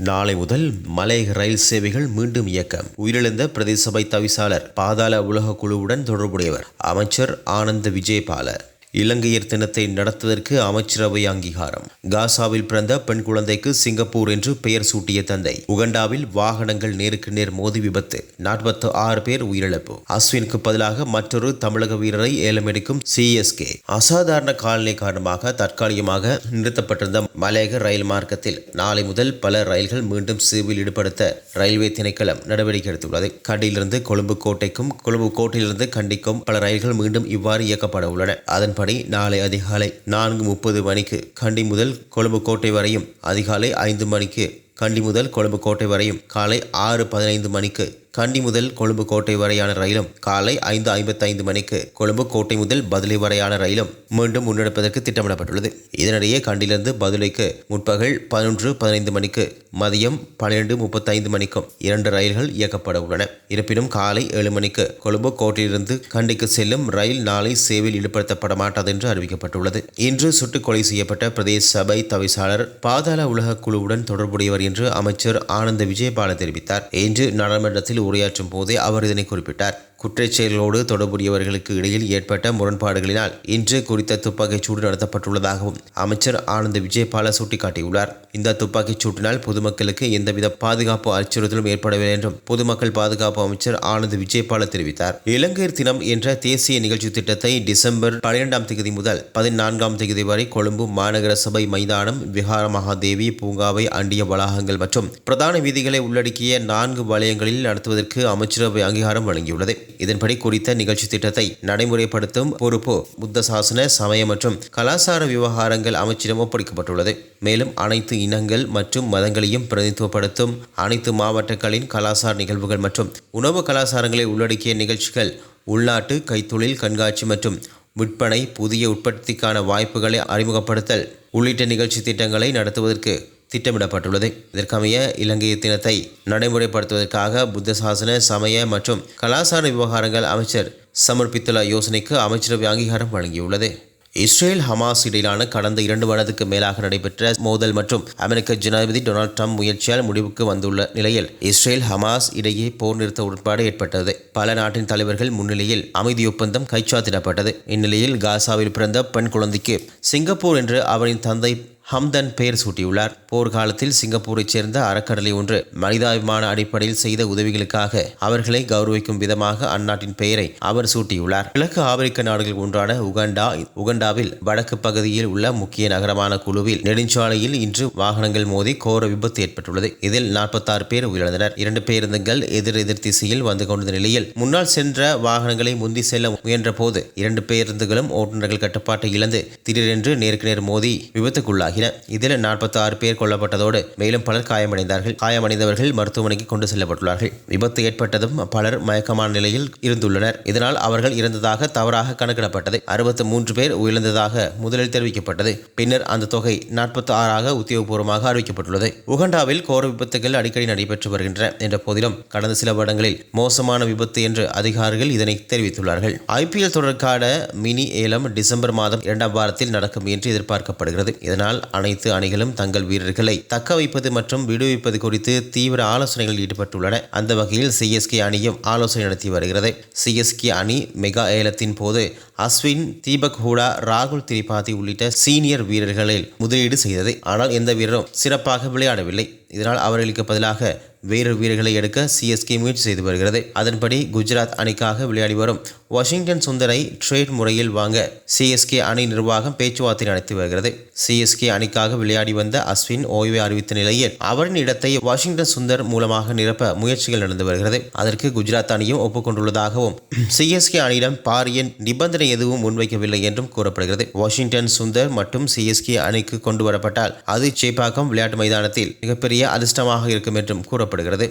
நாளை முதல் மலை ரயில் சேவைகள் மீண்டும் இயக்கம் உயிரிழந்த பிரதேச சபை தவிசாளர் பாதாள உலக குழுவுடன் தொடர்புடையவர். அமைச்சர் ஆனந்த விஜயபால. இலங்கையர் தினத்தை நடத்துவதற்கு அமைச்சரவை அங்கீகாரம். காசாவில் பிறந்த பெண் குழந்தைக்கு சிங்கப்பூர் என்று பெயர் சூட்டிய தந்தை. உகண்டாவில் வாகனங்கள் நேருக்கு நேர் மோதி விபத்து. நாற்பத்தி ஆறு பேர் உயிரிழப்பு. அஸ்வினுக்கு பதிலாக மற்றொரு தமிழக வீரரை ஏலமெடுக்கும் சிஎஸ்கே அசாதாரண காலநிலை காரணமாக தற்காலிகமாக நிறுத்தப்பட்டிருந்த மலையக ரயில் மார்க்கத்தில் நாளை முதல் பல ரயில்கள் மீண்டும் சேவையில் ஈடுபடுத்த ரயில்வே திணைக்களம் நடவடிக்கை எடுத்துள்ளது. கண்டியிலிருந்து கொழும்பு கோட்டைக்கும் கொழும்பு கோட்டையிலிருந்து கண்டிக்கும் பல ரயில்கள் மீண்டும் இவ்வாறு இயக்கப்பட உள்ளன. படி நாளை அதிகாலை நான்கு முப்பது மணிக்கு கண்டி முதல் கொழும்பு கோட்டை வரையும் அதிகாலை ஐந்து மணிக்கு கண்டி முதல் கொழும்பு கோட்டை வரையும் காலை ஆறு பதினைந்து மணிக்கு கண்டி முதல் கொழும்பு கோட்டை வரையான ரயிலும் காலை ஐந்து ஐம்பத்தைந்து மணிக்கு கொழும்பு கோட்டை முதல் பதுளை வரையான ரயிலும் மீண்டும் முன்னெடுப்பதற்கு திட்டமிடப்பட்டுள்ளது. இதனிடையே கண்டிலிருந்து பதுளைக்கு முற்பகல் பதினொன்று பதினைந்து மணிக்கு மதியம் பன்னிரண்டு முப்பத்தைந்து மணிக்கும் இரண்டு ரயில்கள் இயக்கப்பட உள்ளன. இருப்பினும் காலை ஏழு மணிக்கு கொழும்பு கோட்டையிலிருந்து கண்டிக்கு செல்லும் ரயில் நாளை சேவையில் ஈடுபடுத்தப்பட மாட்டாது என்று அறிவிக்கப்பட்டுள்ளது. இன்று சுட்டுக் கொலை செய்யப்பட்ட பிரதேச சபை தவிசாளர் பாதாள உலக குழுவுடன் தொடர்புடையவர் என்று அமைச்சர் ஆனந்த விஜயபால தெரிவித்தார். இன்று நாடாளுமன்றத்தில் உரையாற்றும் போதே அவர் இதனை குறிப்பிட்டார். குற்றச் செயல்களோடு தொடர்புடையவர்களுக்கு இடையில் ஏற்பட்ட முரண்பாடுகளினால் இன்று குறித்த துப்பாக்கிச் சூடு நடத்தப்பட்டுள்ளதாகவும் அமைச்சர் ஆனந்த் விஜயபால சுட்டிக்காட்டியுள்ளார். இந்த துப்பாக்கிச் சூட்டினால் பொதுமக்களுக்கு எந்தவித பாதுகாப்பு அச்சுறுத்தலும் ஏற்படவில்லை என்றும் பொதுமக்கள் பாதுகாப்பு அமைச்சர் ஆனந்த் விஜயபால தெரிவித்தார். இலங்கையர் தினம் என்ற தேசிய நிகழ்ச்சி திட்டத்தை டிசம்பர் பனிரெண்டாம் தேதி முதல் பதினான்காம் தேதி வரை கொழும்பு மாநகர சபை மைதானம் விஹார மகாதேவி பூங்காவை அண்டிய வளாகங்கள் மற்றும் பிரதான வீதிகளை உள்ளடக்கிய நான்கு வலயங்களில் நடத்துவதற்கு அமைச்சரவை அங்கீகாரம் வழங்கியுள்ளது. இதன்படி குறித்த நிகழ்ச்சி திட்டத்தை நடைமுறைப்படுத்தும் பொறுப்பு புத்த சாசன சமய மற்றும் கலாசார விவகாரங்கள் அமைச்சிடம் ஒப்படைக்கப்பட்டுள்ளது. மேலும் அனைத்து இனங்கள் மற்றும் மதங்களையும் பிரதிநிதித்துவப்படுத்தும் அனைத்து மாவட்டங்களின் கலாசார நிகழ்வுகள் மற்றும் உணவு கலாசாரங்களை உள்ளடக்கிய நிகழ்ச்சிகள் உள்நாட்டு கைத்தொழில் கண்காட்சி மற்றும் விற்பனை புதிய உற்பத்திக்கான வாய்ப்புகளை அறிமுகப்படுத்தல் உள்ளிட்ட நிகழ்ச்சி திட்டங்களை நடத்துவதற்கு திட்டமிடப்பட்டுள்ளது. இதற்கமைய இலங்கை தினத்தை நடைமுறைப்படுத்துவதற்காக புத்த சாசன சமய மற்றும் கலாசார விவகாரங்கள் அமைச்சர் சமர்ப்பித்துள்ள யோசனைக்கு அமைச்சரவை அங்கீகாரம் வழங்கியுள்ளது. இஸ்ரேல் ஹமாஸ் இடையிலான கடந்த இரண்டு வருடத்துக்கு மேலாக நடைபெற்ற மோதல் மற்றும் அமெரிக்க ஜனாதிபதி டொனால்ட் ட்ரம்ப் முயற்சியால் முடிவுக்கு வந்துள்ள நிலையில் இஸ்ரேல் ஹமாஸ் இடையே போர் நிறுத்த உடன்பாடு ஏற்பட்டது. பல நாட்டின் தலைவர்கள் முன்னிலையில் அமைதி ஒப்பந்தம் கைச்சாத்திடப்பட்டது. இந்நிலையில் காசாவில் பிறந்த பெண் குழந்தைக்கு சிங்கப்பூர் என்று அவரின் தந்தை ஹம்தன் பெயர் சூட்டியுள்ளார். போர்க்காலத்தில் சிங்கப்பூரைச் சேர்ந்த அறக்கடலை ஒன்று மனிதாபிமான அடிப்படையில் செய்த உதவிகளுக்காக அவர்களை கௌரவிக்கும் விதமாக அந்நாட்டின் பெயரை அவர் சூட்டியுள்ளார். கிழக்கு ஆப்பிரிக்க நாடுகள் ஒன்றான உகண்டா உகண்டாவில் வடக்கு பகுதியில் உள்ள முக்கிய நகரமான குழுவில் நெடுஞ்சாலையில் இன்று வாகனங்கள் மோதி கோர விபத்து ஏற்பட்டுள்ளது. இதில் நாற்பத்தாறு பேர் உயிரிழந்தனர். இரண்டு பேருந்துகள் எதிர் எதிர் திசையில் வந்து கொண்ட நிலையில் முன்னால் சென்ற வாகனங்களை முந்தி செல்ல முயன்ற போது இரண்டு பேருந்துகளும் ஓட்டுநர்கள் கட்டுப்பாட்டை இழந்து திடீரென்று நேருக்கு நேர் மோதி விபத்துக்குள்ளாகி ஆகின இதில் நாற்பத்தி ஆறு பேர் கொல்லப்பட்டதோடு மேலும் பலர் காயமடைந்தார்கள். காயமடைந்தவர்கள் மருத்துவமனைக்கு கொண்டு செல்லப்பட்டுள்ளார்கள். விபத்து ஏற்பட்டதும் பலர் மயக்கமான நிலையில் இருந்துள்ளனர். இதனால் அவர்கள் இறந்ததாக தவறாக கணக்கிடப்பட்டது. அறுபத்தி மூன்று பேர் உயிரிழந்ததாக முதலில் தெரிவிக்கப்பட்டது. பின்னர் அந்த தொகை நாற்பத்தி ஆறாக உத்தியோகபூர்வமாக அறிவிக்கப்பட்டுள்ளது. உகண்டாவில் கோர விபத்துகள் அடிக்கடி நடைபெற்று வருகின்றன என்ற போதிலும் கடந்த சில வருடங்களில் மோசமான விபத்து என்று அதிகாரிகள் இதனை தெரிவித்துள்ளார்கள். ஐபிஎல் தொடருக்கான மினி ஏலம் டிசம்பர் மாதம் இரண்டாம் வாரத்தில் நடக்கும் என்று எதிர்பார்க்கப்படுகிறது. இதனால் அனைத்து அணிகளும் தங்கள் வீரர்களை தக்க வைப்பது மற்றும் விடுவிப்பது குறித்து தீவிர ஆலோசனைகளில் ஈடுபட்டுள்ளன. அந்த வகையில் சிஎஸ்கே அணியும் ஆலோசனை நடத்தி வருகிறது. சிஎஸ்கே அணி மெகா ஏலத்தின் போது அஸ்வின் தீபக் ஹூடா ராகுல் திரிபாதி உள்ளிட்ட சீனியர் வீரர்களில் முதலீடு செய்தது. ஆனால் எந்த வீரரும் சிறப்பாக விளையாடவில்லை. இதனால் அவர்களுக்கு பதிலாக வேறு வீரர்களை எடுக்க சிஎஸ்கே முயற்சி செய்து வருகிறது. அதன்படி குஜராத் அணிக்காக விளையாடி வரும் வாஷிங்டன் சுந்தரை ட்ரேட் முறையில் வாங்க சிஎஸ்கே அணி நிர்வாகம் பேச்சுவார்த்தை நடத்தி வருகிறது. சிஎஸ்கே அணிக்காக விளையாடி வந்த அஸ்வின் ஓய்வை அறிவித்த நிலையில் அவரின் இடத்தை வாஷிங்டன் சுந்தர் மூலமாக நிரப்ப முயற்சிகள் நடந்து வருகிறது. அதற்கு குஜராத் அணியும் ஒப்புக்கொண்டுள்ளதாகவும் சிஎஸ்கே அணியிடம் பாரிய நிபந்தனை எதுவும் முன்வைக்கவில்லை என்றும் கூறப்படுகிறது. வாஷிங்டன் சுந்தர் மற்றும் சிஎஸ்கே அணிக்கு கொண்டு வரப்பட்டால் அது சேப்பாக்கம் விளையாட்டு மைதானத்தில் மிகப்பெரிய அதிர்ஷ்டமாக இருக்கும் என்றும் கூறப்படுகிறது.